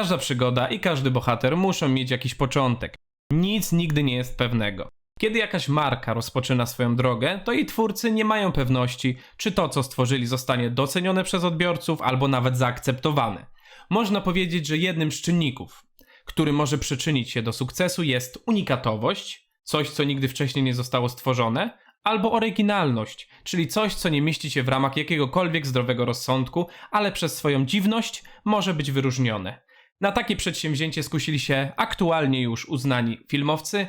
Każda przygoda i każdy bohater muszą mieć jakiś początek. Nic nigdy nie jest pewnego. Kiedy jakaś marka rozpoczyna swoją drogę, to jej twórcy nie mają pewności, czy to, co stworzyli, zostanie docenione przez odbiorców albo nawet zaakceptowane. Można powiedzieć, że jednym z czynników, który może przyczynić się do sukcesu, jest unikatowość, coś, co nigdy wcześniej nie zostało stworzone, albo oryginalność, czyli coś, co nie mieści się w ramach jakiegokolwiek zdrowego rozsądku, ale przez swoją dziwność może być wyróżnione. Na takie przedsięwzięcie skusili się aktualnie już uznani filmowcy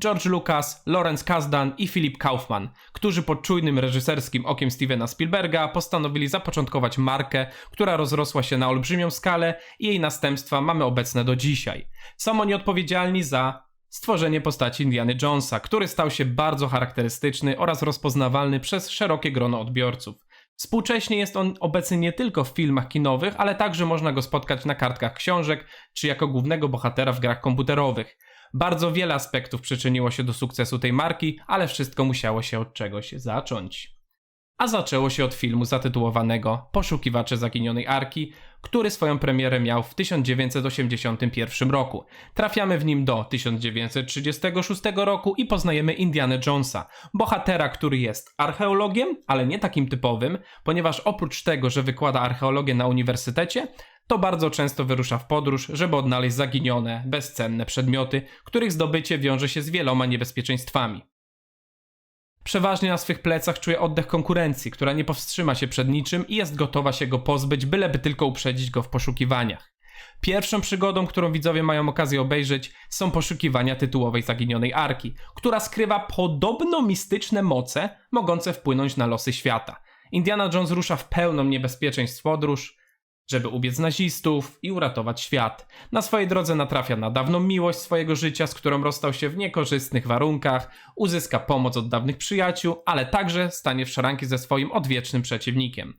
George Lucas, Lawrence Kasdan i Philip Kaufman, którzy pod czujnym reżyserskim okiem Stevena Spielberga postanowili zapoczątkować markę, która rozrosła się na olbrzymią skalę i jej następstwa mamy obecne do dzisiaj. Są oni odpowiedzialni za stworzenie postaci Indiana Jonesa, który stał się bardzo charakterystyczny oraz rozpoznawalny przez szerokie grono odbiorców. Współcześnie jest on obecny nie tylko w filmach kinowych, ale także można go spotkać na kartkach książek czy jako głównego bohatera w grach komputerowych. Bardzo wiele aspektów przyczyniło się do sukcesu tej marki, ale wszystko musiało się od czegoś zacząć. A zaczęło się od filmu zatytułowanego Poszukiwacze zaginionej arki, który swoją premierę miał w 1981 roku. Trafiamy w nim do 1936 roku i poznajemy Indiana Jonesa, bohatera, który jest archeologiem, ale nie takim typowym, ponieważ oprócz tego, że wykłada archeologię na uniwersytecie, to bardzo często wyrusza w podróż, żeby odnaleźć zaginione, bezcenne przedmioty, których zdobycie wiąże się z wieloma niebezpieczeństwami. Przeważnie na swych plecach czuje oddech konkurencji, która nie powstrzyma się przed niczym i jest gotowa się go pozbyć, byleby tylko uprzedzić go w poszukiwaniach. Pierwszą przygodą, którą widzowie mają okazję obejrzeć, są poszukiwania tytułowej zaginionej arki, która skrywa podobno mistyczne moce, mogące wpłynąć na losy świata. Indiana Jones rusza w pełną niebezpieczeństw podróż, żeby ubiec nazistów i uratować świat. Na swojej drodze natrafia na dawną miłość swojego życia, z którą rozstał się w niekorzystnych warunkach, uzyska pomoc od dawnych przyjaciół, ale także stanie w szaranki ze swoim odwiecznym przeciwnikiem.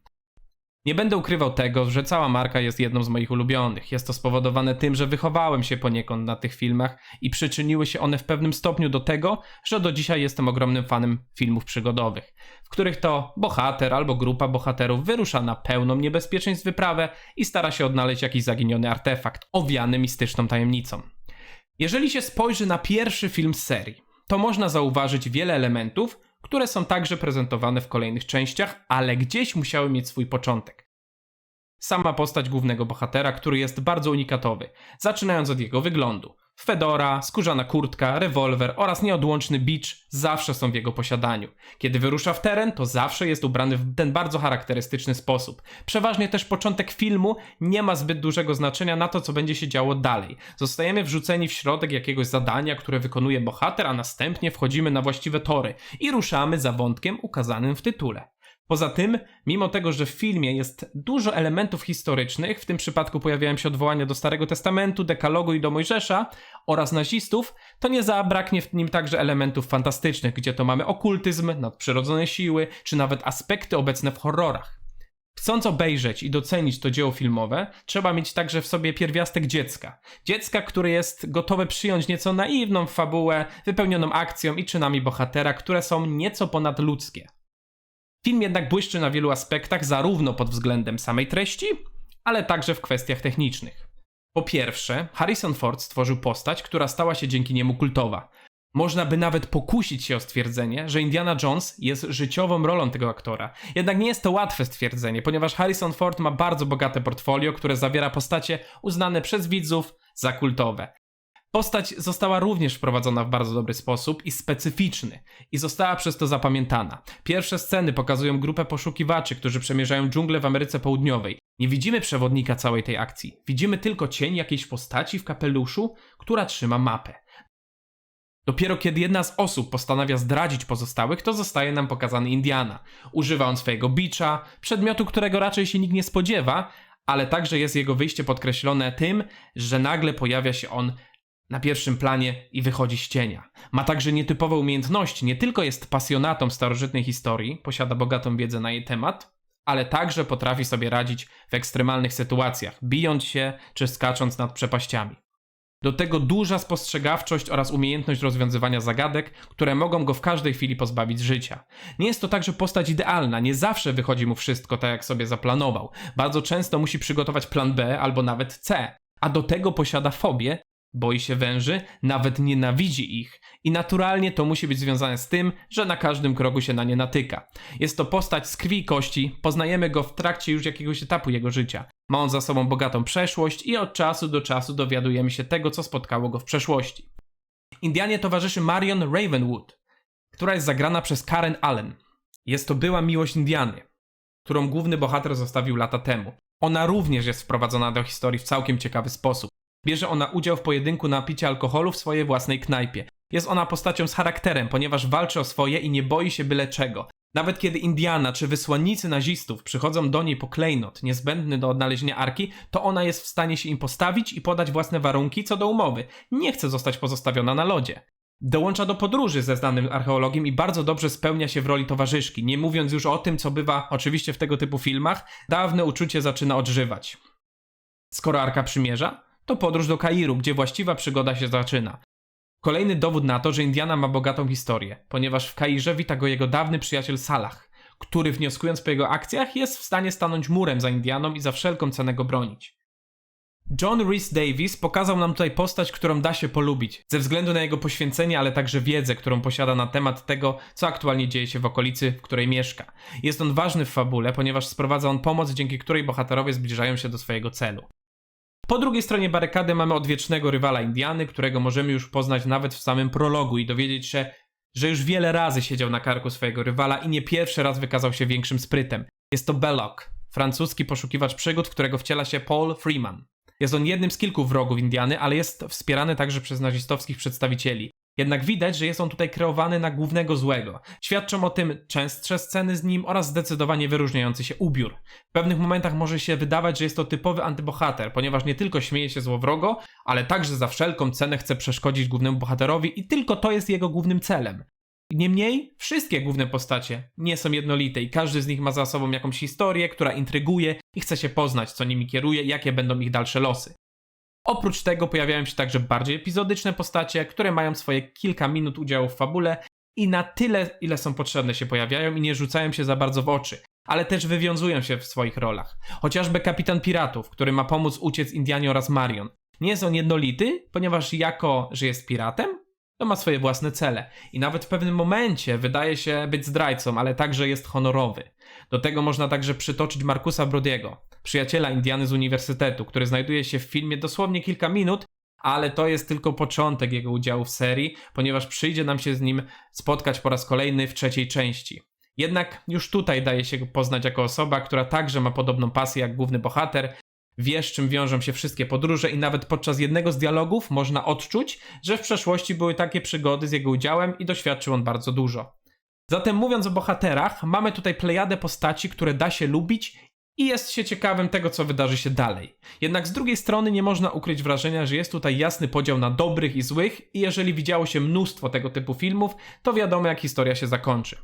Nie będę ukrywał tego, że cała marka jest jedną z moich ulubionych. Jest to spowodowane tym, że wychowałem się poniekąd na tych filmach i przyczyniły się one w pewnym stopniu do tego, że do dzisiaj jestem ogromnym fanem filmów przygodowych, w których to bohater albo grupa bohaterów wyrusza na pełną niebezpieczeństw wyprawę i stara się odnaleźć jakiś zaginiony artefakt, owiany mistyczną tajemnicą. Jeżeli się spojrzy na pierwszy film z serii, to można zauważyć wiele elementów, które są także prezentowane w kolejnych częściach, ale gdzieś musiały mieć swój początek. Sama postać głównego bohatera, który jest bardzo unikatowy, zaczynając od jego wyglądu. Fedora, skórzana kurtka, rewolwer oraz nieodłączny bicz zawsze są w jego posiadaniu. Kiedy wyrusza w teren, to zawsze jest ubrany w ten bardzo charakterystyczny sposób. Przeważnie też początek filmu nie ma zbyt dużego znaczenia na to, co będzie się działo dalej. Zostajemy wrzuceni w środek jakiegoś zadania, które wykonuje bohater, a następnie wchodzimy na właściwe tory i ruszamy za wątkiem ukazanym w tytule. Poza tym, mimo tego, że w filmie jest dużo elementów historycznych, w tym przypadku pojawiają się odwołania do Starego Testamentu, Dekalogu i do Mojżesza oraz nazistów, to nie zabraknie w nim także elementów fantastycznych, gdzie to mamy okultyzm, nadprzyrodzone siły, czy nawet aspekty obecne w horrorach. Chcąc obejrzeć i docenić to dzieło filmowe, trzeba mieć także w sobie pierwiastek dziecka. Dziecka, które jest gotowe przyjąć nieco naiwną fabułę, wypełnioną akcją i czynami bohatera, które są nieco ponadludzkie. Film jednak błyszczy na wielu aspektach, zarówno pod względem samej treści, ale także w kwestiach technicznych. Po pierwsze, Harrison Ford stworzył postać, która stała się dzięki niemu kultowa. Można by nawet pokusić się o stwierdzenie, że Indiana Jones jest życiową rolą tego aktora. Jednak nie jest to łatwe stwierdzenie, ponieważ Harrison Ford ma bardzo bogate portfolio, które zawiera postacie uznane przez widzów za kultowe. Postać została również wprowadzona w bardzo dobry sposób i specyficzny, i została przez to zapamiętana. Pierwsze sceny pokazują grupę poszukiwaczy, którzy przemierzają dżunglę w Ameryce Południowej. Nie widzimy przewodnika całej tej akcji, widzimy tylko cień jakiejś postaci w kapeluszu, która trzyma mapę. Dopiero kiedy jedna z osób postanawia zdradzić pozostałych, to zostaje nam pokazany Indiana. Używa on swojego bicza, przedmiotu, którego raczej się nikt nie spodziewa, ale także jest jego wyjście podkreślone tym, że nagle pojawia się on na pierwszym planie i wychodzi z cienia. Ma także nietypowe umiejętności, nie tylko jest pasjonatą starożytnej historii, posiada bogatą wiedzę na jej temat, ale także potrafi sobie radzić w ekstremalnych sytuacjach, bijąc się czy skacząc nad przepaściami. Do tego duża spostrzegawczość oraz umiejętność rozwiązywania zagadek, które mogą go w każdej chwili pozbawić życia. Nie jest to także postać idealna, nie zawsze wychodzi mu wszystko tak, jak sobie zaplanował. Bardzo często musi przygotować plan B albo nawet C. A do tego posiada fobię, boi się węży, nawet nienawidzi ich i naturalnie to musi być związane z tym, że na każdym kroku się na nie natyka. Jest to postać z krwi i kości, poznajemy go w trakcie już jakiegoś etapu jego życia. Ma on za sobą bogatą przeszłość i od czasu do czasu dowiadujemy się tego, co spotkało go w przeszłości. Indianie towarzyszy Marion Ravenwood, która jest zagrana przez Karen Allen. Jest to była miłość Indiany, którą główny bohater zostawił lata temu. Ona również jest wprowadzona do historii w całkiem ciekawy sposób. Bierze ona udział w pojedynku na picie alkoholu w swojej własnej knajpie. Jest ona postacią z charakterem, ponieważ walczy o swoje i nie boi się byle czego. Nawet kiedy Indiana czy wysłannicy nazistów przychodzą do niej po klejnot niezbędny do odnalezienia arki, to ona jest w stanie się im postawić i podać własne warunki co do umowy. Nie chce zostać pozostawiona na lodzie. Dołącza do podróży ze znanym archeologiem i bardzo dobrze spełnia się w roli towarzyszki, nie mówiąc już o tym, co bywa oczywiście w tego typu filmach, dawne uczucie zaczyna odżywać. Skoro Arka przymierza, to podróż do Kairu, gdzie właściwa przygoda się zaczyna. Kolejny dowód na to, że Indiana ma bogatą historię, ponieważ w Kairze wita go jego dawny przyjaciel Salah, który wnioskując po jego akcjach jest w stanie stanąć murem za Indianą i za wszelką cenę go bronić. John Rhys Davis pokazał nam tutaj postać, którą da się polubić, ze względu na jego poświęcenie, ale także wiedzę, którą posiada na temat tego, co aktualnie dzieje się w okolicy, w której mieszka. Jest on ważny w fabule, ponieważ sprowadza on pomoc, dzięki której bohaterowie zbliżają się do swojego celu. Po drugiej stronie barykady mamy odwiecznego rywala Indiany, którego możemy już poznać nawet w samym prologu i dowiedzieć się, że już wiele razy siedział na karku swojego rywala i nie pierwszy raz wykazał się większym sprytem. Jest to Belloc, francuski poszukiwacz przygód, którego wciela się Paul Freeman. Jest on jednym z kilku wrogów Indiany, ale jest wspierany także przez nazistowskich przedstawicieli. Jednak widać, że jest on tutaj kreowany na głównego złego. Świadczą o tym częstsze sceny z nim oraz zdecydowanie wyróżniający się ubiór. W pewnych momentach może się wydawać, że jest to typowy antybohater, ponieważ nie tylko śmieje się złowrogo, ale także za wszelką cenę chce przeszkodzić głównemu bohaterowi i tylko to jest jego głównym celem. Niemniej, wszystkie główne postacie nie są jednolite i każdy z nich ma za sobą jakąś historię, która intryguje i chce się poznać, co nimi kieruje, jakie będą ich dalsze losy. Oprócz tego pojawiają się także bardziej epizodyczne postacie, które mają swoje kilka minut udziału w fabule i na tyle, ile są potrzebne się pojawiają i nie rzucają się za bardzo w oczy, ale też wywiązują się w swoich rolach. Chociażby kapitan piratów, który ma pomóc uciec Indianie oraz Marion. Nie jest on jednolity, ponieważ jako, że jest piratem, to ma swoje własne cele i nawet w pewnym momencie wydaje się być zdrajcą, ale także jest honorowy. Do tego można także przytoczyć Markusa Brodiego, przyjaciela Indiany z uniwersytetu, który znajduje się w filmie dosłownie kilka minut, ale to jest tylko początek jego udziału w serii, ponieważ przyjdzie nam się z nim spotkać po raz kolejny w trzeciej części. Jednak już tutaj daje się go poznać jako osoba, która także ma podobną pasję jak główny bohater wie, z czym wiążą się wszystkie podróże i nawet podczas jednego z dialogów można odczuć, że w przeszłości były takie przygody z jego udziałem i doświadczył on bardzo dużo. Zatem mówiąc o bohaterach, mamy tutaj plejadę postaci, które da się lubić i jest się ciekawym tego, co wydarzy się dalej. Jednak z drugiej strony nie można ukryć wrażenia, że jest tutaj jasny podział na dobrych i złych i jeżeli widziało się mnóstwo tego typu filmów, to wiadomo jak historia się zakończy.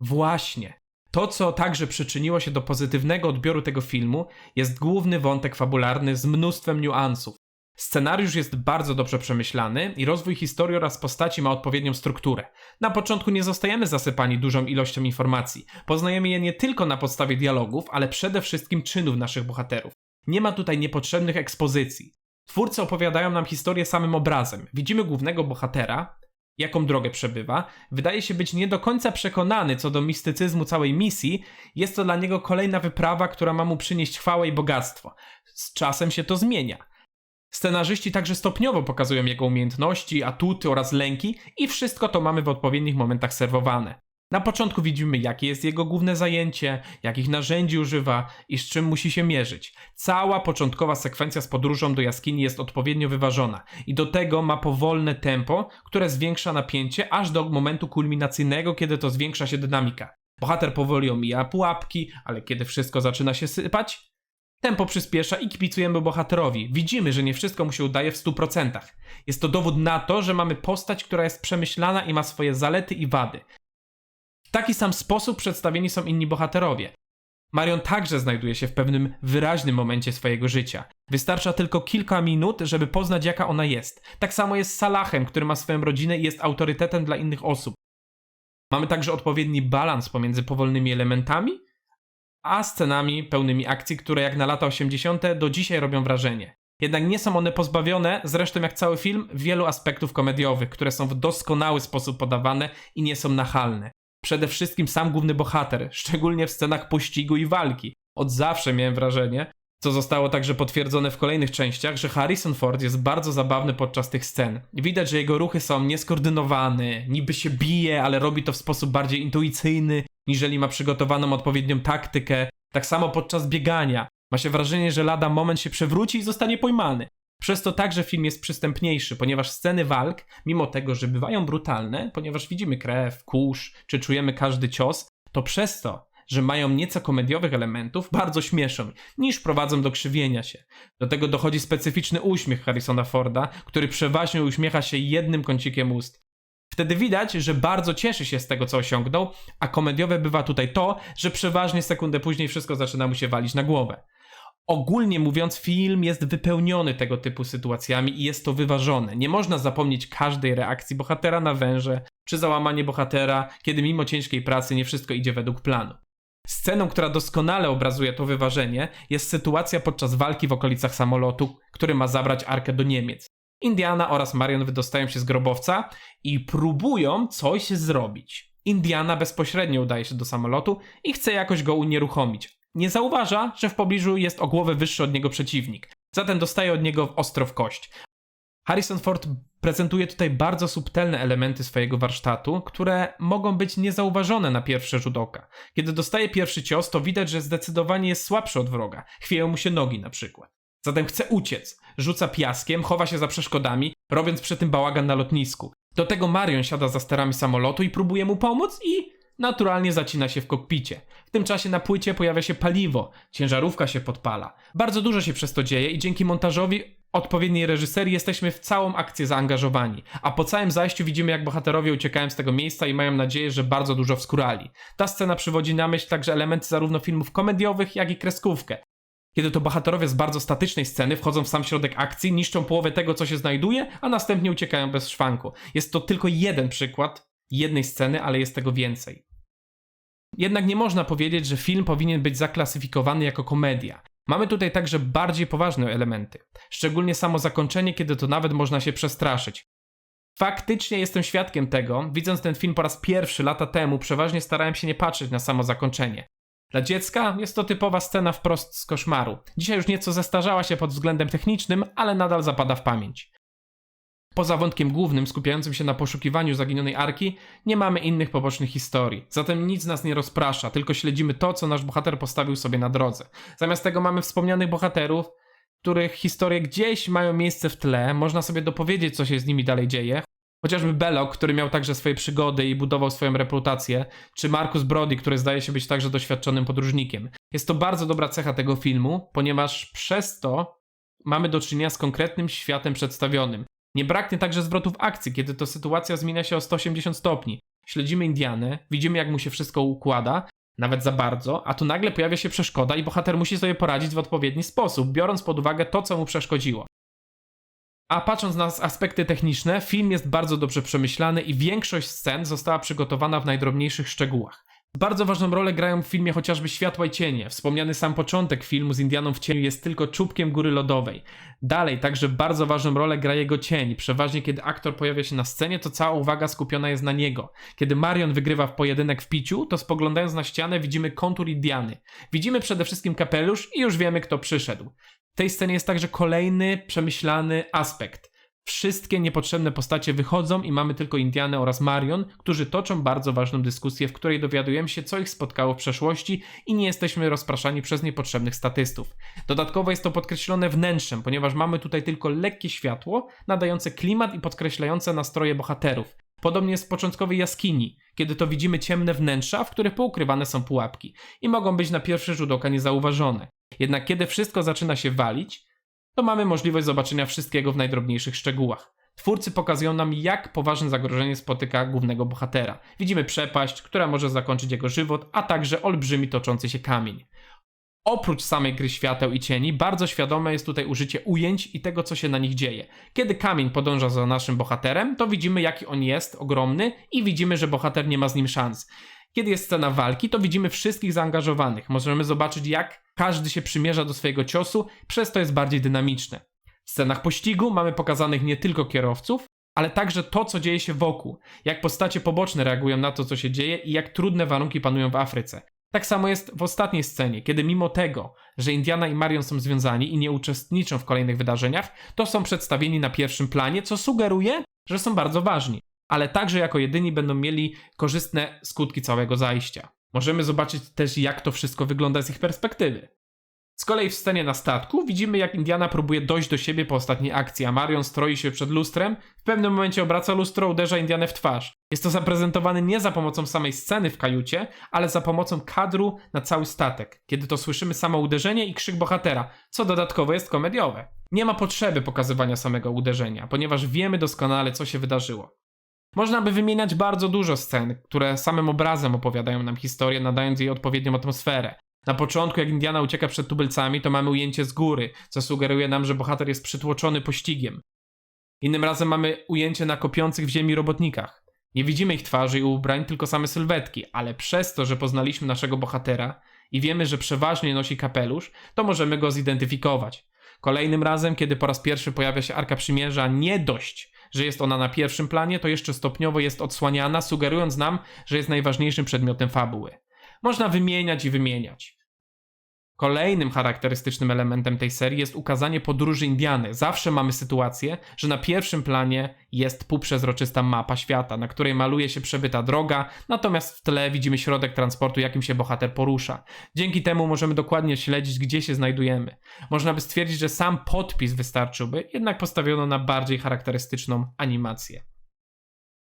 Właśnie. To, co także przyczyniło się do pozytywnego odbioru tego filmu, jest główny wątek fabularny z mnóstwem niuansów. Scenariusz jest bardzo dobrze przemyślany i rozwój historii oraz postaci ma odpowiednią strukturę. Na początku nie zostajemy zasypani dużą ilością informacji. Poznajemy je nie tylko na podstawie dialogów, ale przede wszystkim czynów naszych bohaterów. Nie ma tutaj niepotrzebnych ekspozycji. Twórcy opowiadają nam historię samym obrazem. Widzimy głównego bohatera, jaką drogę przebywa, wydaje się być nie do końca przekonany co do mistycyzmu całej misji, jest to dla niego kolejna wyprawa, która ma mu przynieść chwałę i bogactwo. Z czasem się to zmienia. Scenarzyści także stopniowo pokazują jego umiejętności, atuty oraz lęki i wszystko to mamy w odpowiednich momentach serwowane. Na początku widzimy, jakie jest jego główne zajęcie, jakich narzędzi używa i z czym musi się mierzyć. Cała początkowa sekwencja z podróżą do jaskini jest odpowiednio wyważona i do tego ma powolne tempo, które zwiększa napięcie aż do momentu kulminacyjnego, kiedy to zwiększa się dynamika. Bohater powoli omija pułapki, ale kiedy wszystko zaczyna się sypać, tempo przyspiesza i kipicujemy bohaterowi. Widzimy, że nie wszystko mu się udaje w 100%. Jest to dowód na to, że mamy postać, która jest przemyślana i ma swoje zalety i wady. W taki sam sposób przedstawieni są inni bohaterowie. Marion także znajduje się w pewnym wyraźnym momencie swojego życia. Wystarcza tylko kilka minut, żeby poznać, jaka ona jest. Tak samo jest z Salahem, który ma swoją rodzinę i jest autorytetem dla innych osób. Mamy także odpowiedni balans pomiędzy powolnymi elementami, a scenami pełnymi akcji, które jak na lata 80. do dzisiaj robią wrażenie. Jednak nie są one pozbawione, zresztą jak cały film, wielu aspektów komediowych, które są w doskonały sposób podawane i nie są nachalne. Przede wszystkim sam główny bohater, szczególnie w scenach pościgu i walki. Od zawsze miałem wrażenie, co zostało także potwierdzone w kolejnych częściach, że Harrison Ford jest bardzo zabawny podczas tych scen. Widać, że jego ruchy są nieskoordynowane, niby się bije, ale robi to w sposób bardziej intuicyjny, niżeli ma przygotowaną odpowiednią taktykę. Tak samo podczas biegania. Ma się wrażenie, że lada moment się przewróci i zostanie pojmany. Przez to także film jest przystępniejszy, ponieważ sceny walk, mimo tego, że bywają brutalne, ponieważ widzimy krew, kurz, czy czujemy każdy cios, to przez to, że mają nieco komediowych elementów, bardzo śmieszą, niż prowadzą do krzywienia się. Do tego dochodzi specyficzny uśmiech Harrisona Forda, który przeważnie uśmiecha się jednym kącikiem ust. Wtedy widać, że bardzo cieszy się z tego, co osiągnął, a komediowe bywa tutaj to, że przeważnie sekundę później wszystko zaczyna mu się walić na głowę. Ogólnie mówiąc, film jest wypełniony tego typu sytuacjami i jest to wyważone. Nie można zapomnieć każdej reakcji bohatera na węże, czy załamanie bohatera, kiedy mimo ciężkiej pracy nie wszystko idzie według planu. Sceną, która doskonale obrazuje to wyważenie, jest sytuacja podczas walki w okolicach samolotu, który ma zabrać arkę do Niemiec. Indiana oraz Marion wydostają się z grobowca i próbują coś zrobić. Indiana bezpośrednio udaje się do samolotu i chce jakoś go unieruchomić. Nie zauważa, że w pobliżu jest o głowę wyższy od niego przeciwnik, zatem dostaje od niego ostro w kość. Harrison Ford prezentuje tutaj bardzo subtelne elementy swojego warsztatu, które mogą być niezauważone na pierwszy rzut oka. Kiedy dostaje pierwszy cios, to widać, że zdecydowanie jest słabszy od wroga. Chwieją mu się nogi na przykład. Zatem chce uciec. Rzuca piaskiem, chowa się za przeszkodami, robiąc przy tym bałagan na lotnisku. Do tego Marion siada za sterami samolotu i próbuje mu pomóc i naturalnie zacina się w kokpicie. W tym czasie na płycie pojawia się paliwo, ciężarówka się podpala. Bardzo dużo się przez to dzieje i dzięki montażowi odpowiedniej reżyserii jesteśmy w całą akcję zaangażowani, a po całym zajściu widzimy jak bohaterowie uciekają z tego miejsca i mają nadzieję, że bardzo dużo wskurali. Ta scena przywodzi na myśl także elementy zarówno filmów komediowych, jak i kreskówkę. Kiedy to bohaterowie z bardzo statycznej sceny wchodzą w sam środek akcji, niszczą połowę tego, co się znajduje, a następnie uciekają bez szwanku. Jest to tylko jeden przykład jednej sceny, ale jest tego więcej. Jednak nie można powiedzieć, że film powinien być zaklasyfikowany jako komedia. Mamy tutaj także bardziej poważne elementy, szczególnie samo zakończenie, kiedy to nawet można się przestraszyć. Faktycznie jestem świadkiem tego, widząc ten film po raz pierwszy lata temu, przeważnie starałem się nie patrzeć na samo zakończenie. Dla dziecka jest to typowa scena wprost z koszmaru. Dzisiaj już nieco zestarzała się pod względem technicznym, ale nadal zapada w pamięć. Poza wątkiem głównym, skupiającym się na poszukiwaniu zaginionej arki, nie mamy innych pobocznych historii. Zatem nic nas nie rozprasza, tylko śledzimy to, co nasz bohater postawił sobie na drodze. Zamiast tego mamy wspomnianych bohaterów, których historie gdzieś mają miejsce w tle, można sobie dopowiedzieć, co się z nimi dalej dzieje. Chociażby Belloc, który miał także swoje przygody i budował swoją reputację, czy Marcus Brody, który zdaje się być także doświadczonym podróżnikiem. Jest to bardzo dobra cecha tego filmu, ponieważ przez to mamy do czynienia z konkretnym światem przedstawionym. Nie braknie także zwrotów akcji, kiedy to sytuacja zmienia się o 180 stopni. Śledzimy Indianę, widzimy jak mu się wszystko układa, nawet za bardzo, a tu nagle pojawia się przeszkoda i bohater musi sobie poradzić w odpowiedni sposób, biorąc pod uwagę to, co mu przeszkodziło. A patrząc na aspekty techniczne, film jest bardzo dobrze przemyślany i większość scen została przygotowana w najdrobniejszych szczegółach. Bardzo ważną rolę grają w filmie chociażby światła i cienie. Wspomniany sam początek filmu z Indianą w cieniu jest tylko czubkiem góry lodowej. Dalej, także bardzo ważną rolę gra jego cień. Przeważnie kiedy aktor pojawia się na scenie, to cała uwaga skupiona jest na niego. Kiedy Marion wygrywa w pojedynek w piciu, to spoglądając na ścianę widzimy kontur Indiany. Widzimy przede wszystkim kapelusz i już wiemy kto przyszedł. W tej scenie jest także kolejny przemyślany aspekt. Wszystkie niepotrzebne postacie wychodzą i mamy tylko Indianę oraz Marion, którzy toczą bardzo ważną dyskusję, w której dowiadujemy się, co ich spotkało w przeszłości i nie jesteśmy rozpraszani przez niepotrzebnych statystów. Dodatkowo jest to podkreślone wnętrzem, ponieważ mamy tutaj tylko lekkie światło, nadające klimat i podkreślające nastroje bohaterów. Podobnie jest w początkowej jaskini, kiedy to widzimy ciemne wnętrza, w których poukrywane są pułapki i mogą być na pierwszy rzut oka niezauważone. Jednak kiedy wszystko zaczyna się walić, to mamy możliwość zobaczenia wszystkiego w najdrobniejszych szczegółach. Twórcy pokazują nam, jak poważne zagrożenie spotyka głównego bohatera. Widzimy przepaść, która może zakończyć jego żywot, a także olbrzymi toczący się kamień. Oprócz samej gry świateł i cieni, bardzo świadome jest tutaj użycie ujęć i tego, co się na nich dzieje. Kiedy kamień podąża za naszym bohaterem, to widzimy, jaki on jest, ogromny, i widzimy, że bohater nie ma z nim szans. Kiedy jest scena walki, to widzimy wszystkich zaangażowanych. Możemy zobaczyć, jak każdy się przymierza do swojego ciosu, przez to jest bardziej dynamiczne. W scenach pościgu mamy pokazanych nie tylko kierowców, ale także to, co dzieje się wokół, jak postacie poboczne reagują na to, co się dzieje i jak trudne warunki panują w Afryce. Tak samo jest w ostatniej scenie, kiedy mimo tego, że Indiana i Marion są związani i nie uczestniczą w kolejnych wydarzeniach, to są przedstawieni na pierwszym planie, co sugeruje, że są bardzo ważni, ale także jako jedyni będą mieli korzystne skutki całego zajścia. Możemy zobaczyć też, jak to wszystko wygląda z ich perspektywy. Z kolei w scenie na statku widzimy, jak Indiana próbuje dojść do siebie po ostatniej akcji, a Marion stroi się przed lustrem. W pewnym momencie obraca lustro, uderza Indianę w twarz. Jest to zaprezentowane nie za pomocą samej sceny w kajucie, ale za pomocą kadru na cały statek, kiedy to słyszymy samo uderzenie i krzyk bohatera, co dodatkowo jest komediowe. Nie ma potrzeby pokazywania samego uderzenia, ponieważ wiemy doskonale, co się wydarzyło. Można by wymieniać bardzo dużo scen, które samym obrazem opowiadają nam historię, nadając jej odpowiednią atmosferę. Na początku, jak Indiana ucieka przed tubylcami, to mamy ujęcie z góry, co sugeruje nam, że bohater jest przytłoczony pościgiem. Innym razem mamy ujęcie na kopiących w ziemi robotnikach. Nie widzimy ich twarzy i ubrań, tylko same sylwetki, ale przez to, że poznaliśmy naszego bohatera i wiemy, że przeważnie nosi kapelusz, to możemy go zidentyfikować. Kolejnym razem, kiedy po raz pierwszy pojawia się Arka Przymierza, nie dość, że jest ona na pierwszym planie, to jeszcze stopniowo jest odsłaniana, sugerując nam, że jest najważniejszym przedmiotem fabuły. Można wymieniać i wymieniać. Kolejnym charakterystycznym elementem tej serii jest ukazanie podróży Indiany. Zawsze mamy sytuację, że na pierwszym planie jest półprzezroczysta mapa świata, na której maluje się przebyta droga, natomiast w tle widzimy środek transportu, jakim się bohater porusza. Dzięki temu możemy dokładnie śledzić, gdzie się znajdujemy. Można by stwierdzić, że sam podpis wystarczyłby, jednak postawiono na bardziej charakterystyczną animację.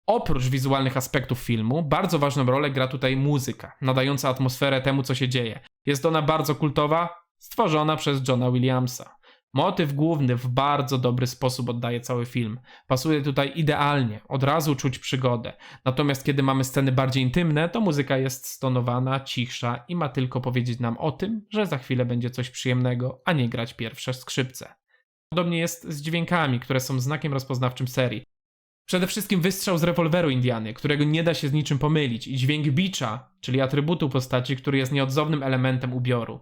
Oprócz wizualnych aspektów filmu, bardzo ważną rolę gra tutaj muzyka, nadająca atmosferę temu, co się dzieje. Jest ona bardzo kultowa, stworzona przez Johna Williamsa. Motyw główny w bardzo dobry sposób oddaje cały film. Pasuje tutaj idealnie, od razu czuć przygodę. Natomiast kiedy mamy sceny bardziej intymne, to muzyka jest stonowana, cichsza i ma tylko powiedzieć nam o tym, że za chwilę będzie coś przyjemnego, a nie grać pierwsze skrzypce. Podobnie jest z dźwiękami, które są znakiem rozpoznawczym serii. Przede wszystkim wystrzał z rewolweru Indiany, którego nie da się z niczym pomylić, i dźwięk bicza, czyli atrybutu postaci, który jest nieodzownym elementem ubioru.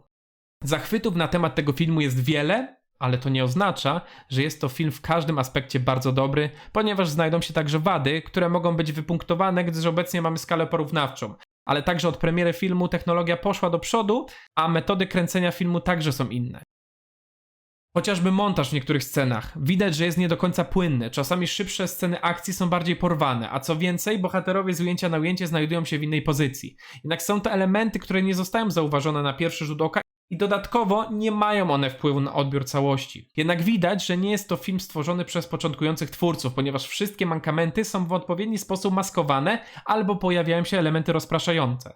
Zachwytów na temat tego filmu jest wiele, ale to nie oznacza, że jest to film w każdym aspekcie bardzo dobry, ponieważ znajdą się także wady, które mogą być wypunktowane, gdyż obecnie mamy skalę porównawczą. Ale także od premiery filmu technologia poszła do przodu, a metody kręcenia filmu także są inne. Chociażby montaż w niektórych scenach. Widać, że jest nie do końca płynny. Czasami szybsze sceny akcji są bardziej porwane, a co więcej, bohaterowie z ujęcia na ujęcie znajdują się w innej pozycji. Jednak są to elementy, które nie zostają zauważone na pierwszy rzut oka i dodatkowo nie mają one wpływu na odbiór całości. Jednak widać, że nie jest to film stworzony przez początkujących twórców, ponieważ wszystkie mankamenty są w odpowiedni sposób maskowane albo pojawiają się elementy rozpraszające.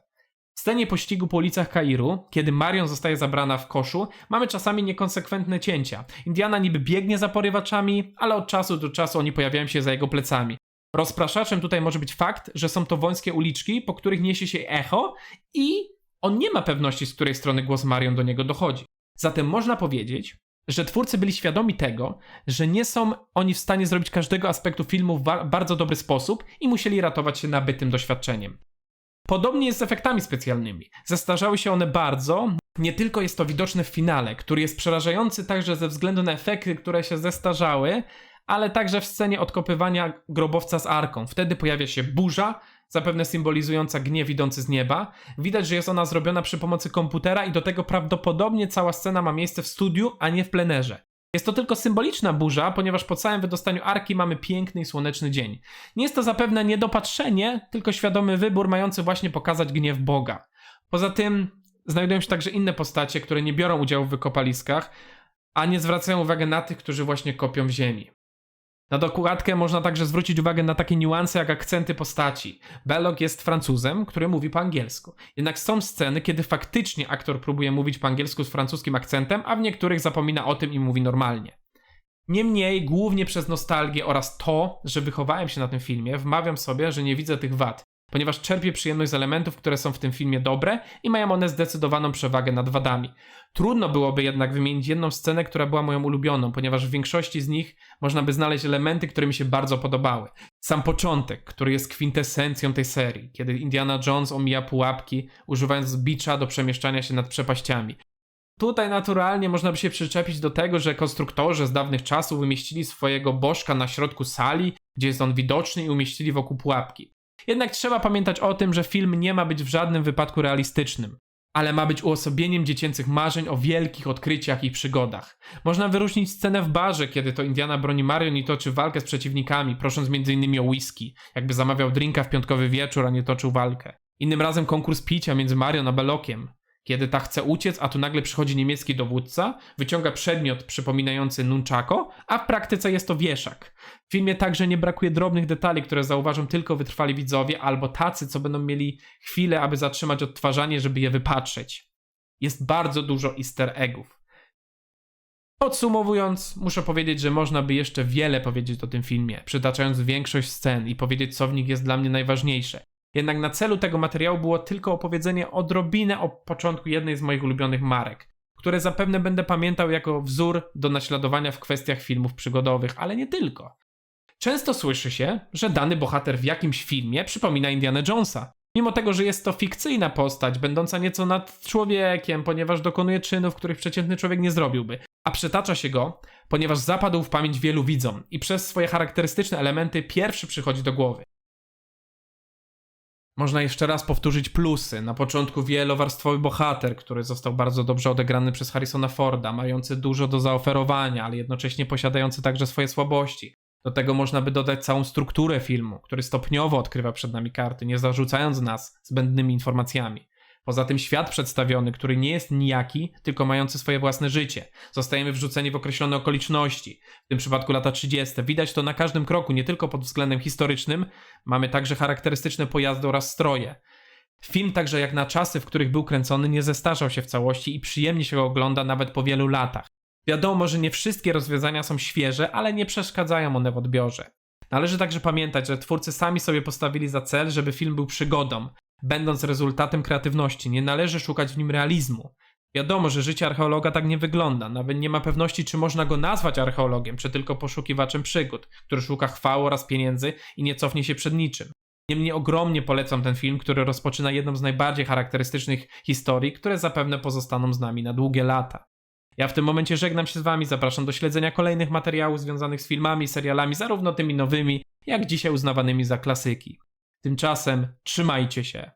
W scenie pościgu po ulicach Kairu, kiedy Marion zostaje zabrana w koszu, mamy czasami niekonsekwentne cięcia. Indiana niby biegnie za porywaczami, ale od czasu do czasu oni pojawiają się za jego plecami. Rozpraszaczem tutaj może być fakt, że są to wąskie uliczki, po których niesie się echo i on nie ma pewności, z której strony głos Marion do niego dochodzi. Zatem można powiedzieć, że twórcy byli świadomi tego, że nie są oni w stanie zrobić każdego aspektu filmu w ba- bardzo dobry sposób i musieli ratować się nabytym doświadczeniem. Podobnie jest z efektami specjalnymi. Zestarzały się one bardzo. Nie tylko jest to widoczne w finale, który jest przerażający także ze względu na efekty, które się zestarzały, ale także w scenie odkopywania grobowca z arką. Wtedy pojawia się burza, zapewne symbolizująca gniew idący z nieba. Widać, że jest ona zrobiona przy pomocy komputera i do tego prawdopodobnie cała scena ma miejsce w studiu, a nie w plenerze. Jest to tylko symboliczna burza, ponieważ po całym wydostaniu arki mamy piękny i słoneczny dzień. Nie jest to zapewne niedopatrzenie, tylko świadomy wybór mający właśnie pokazać gniew Boga. Poza tym znajdują się także inne postacie, które nie biorą udziału w wykopaliskach, a nie zwracają uwagi na tych, którzy właśnie kopią w ziemi. Na dokładkę można także zwrócić uwagę na takie niuanse jak akcenty postaci. Belloc jest Francuzem, który mówi po angielsku. Jednak są sceny, kiedy faktycznie aktor próbuje mówić po angielsku z francuskim akcentem, a w niektórych zapomina o tym i mówi normalnie. Niemniej, głównie przez nostalgię oraz to, że wychowałem się na tym filmie, wmawiam sobie, że nie widzę tych wad, ponieważ czerpię przyjemność z elementów, które są w tym filmie dobre i mają one zdecydowaną przewagę nad wadami. Trudno byłoby jednak wymienić jedną scenę, która była moją ulubioną, ponieważ w większości z nich można by znaleźć elementy, które mi się bardzo podobały. Sam początek, który jest kwintesencją tej serii, kiedy Indiana Jones omija pułapki, używając bicza do przemieszczania się nad przepaściami. Tutaj naturalnie można by się przyczepić do tego, że konstruktorzy z dawnych czasów umieścili swojego bożka na środku sali, gdzie jest on widoczny i umieścili wokół pułapki. Jednak trzeba pamiętać o tym, że film nie ma być w żadnym wypadku realistycznym, ale ma być uosobieniem dziecięcych marzeń o wielkich odkryciach i przygodach. Można wyróżnić scenę w barze, kiedy to Indiana broni Marion i toczy walkę z przeciwnikami, prosząc m.in. o whisky, jakby zamawiał drinka w piątkowy wieczór, a nie toczył walkę. Innym razem konkurs picia między Marion a Belokiem, kiedy ta chce uciec, a tu nagle przychodzi niemiecki dowódca, wyciąga przedmiot przypominający nunchako, a w praktyce jest to wieszak. W filmie także nie brakuje drobnych detali, które zauważą tylko wytrwali widzowie albo tacy, co będą mieli chwilę, aby zatrzymać odtwarzanie, żeby je wypatrzeć. Jest bardzo dużo easter eggów. Podsumowując, muszę powiedzieć, że można by jeszcze wiele powiedzieć o tym filmie, przytaczając większość scen i powiedzieć, co w nich jest dla mnie najważniejsze. Jednak na celu tego materiału było tylko opowiedzenie odrobinę o początku jednej z moich ulubionych marek, które zapewne będę pamiętał jako wzór do naśladowania w kwestiach filmów przygodowych, ale nie tylko. Często słyszy się, że dany bohater w jakimś filmie przypomina Indiana Jonesa. Mimo tego, że jest to fikcyjna postać, będąca nieco nad człowiekiem, ponieważ dokonuje czynów, których przeciętny człowiek nie zrobiłby, a przytacza się go, ponieważ zapadł w pamięć wielu widzom i przez swoje charakterystyczne elementy pierwszy przychodzi do głowy. Można jeszcze raz powtórzyć plusy. Na początku wielowarstwowy bohater, który został bardzo dobrze odegrany przez Harrisona Forda, mający dużo do zaoferowania, ale jednocześnie posiadający także swoje słabości. Do tego można by dodać całą strukturę filmu, który stopniowo odkrywa przed nami karty, nie zarzucając nas zbędnymi informacjami. Poza tym świat przedstawiony, który nie jest nijaki, tylko mający swoje własne życie. Zostajemy wrzuceni w określone okoliczności. W tym przypadku lata 30. Widać to na każdym kroku, nie tylko pod względem historycznym. Mamy także charakterystyczne pojazdy oraz stroje. Film także jak na czasy, w których był kręcony, nie zestarzał się w całości i przyjemnie się go ogląda nawet po wielu latach. Wiadomo, że nie wszystkie rozwiązania są świeże, ale nie przeszkadzają one w odbiorze. Należy także pamiętać, że twórcy sami sobie postawili za cel, żeby film był przygodą, będąc rezultatem kreatywności. Nie należy szukać w nim realizmu. Wiadomo, że życie archeologa tak nie wygląda. Nawet nie ma pewności, czy można go nazwać archeologiem, czy tylko poszukiwaczem przygód, który szuka chwały oraz pieniędzy i nie cofnie się przed niczym. Niemniej ogromnie polecam ten film, który rozpoczyna jedną z najbardziej charakterystycznych historii, które zapewne pozostaną z nami na długie lata. Ja w tym momencie żegnam się z Wami, zapraszam do śledzenia kolejnych materiałów związanych z filmami, serialami, zarówno tymi nowymi, jak dzisiaj uznawanymi za klasyki. Tymczasem trzymajcie się.